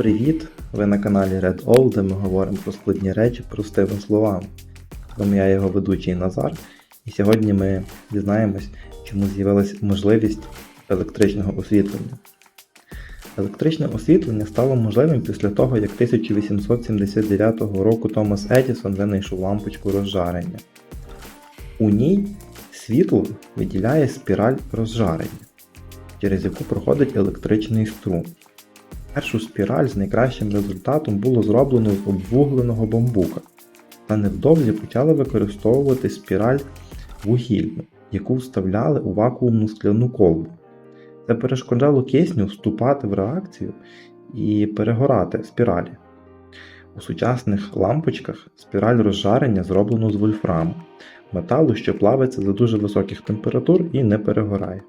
Привіт! Ви на каналі Red All, де ми говоримо про складні речі простими словами. З я його ведучий Назар, і сьогодні ми дізнаємось, чому з'явилась можливість електричного освітлення. Електричне освітлення стало можливим після того, як 1879 року Томас Едісон винайшов лампочку розжарення. У ній світло виділяє спіраль розжарення, через яку проходить електричний струм. Першу спіраль з найкращим результатом було зроблено з обвугленого бамбука, та невдовзі почали використовувати спіраль вугільну, яку вставляли у вакуумну скляну колбу. Це перешкоджало кисню вступати в реакцію і перегорати спіралі. У сучасних лампочках спіраль розжарення зроблено з вольфраму, металу, що плавиться за дуже високих температур і не перегорає.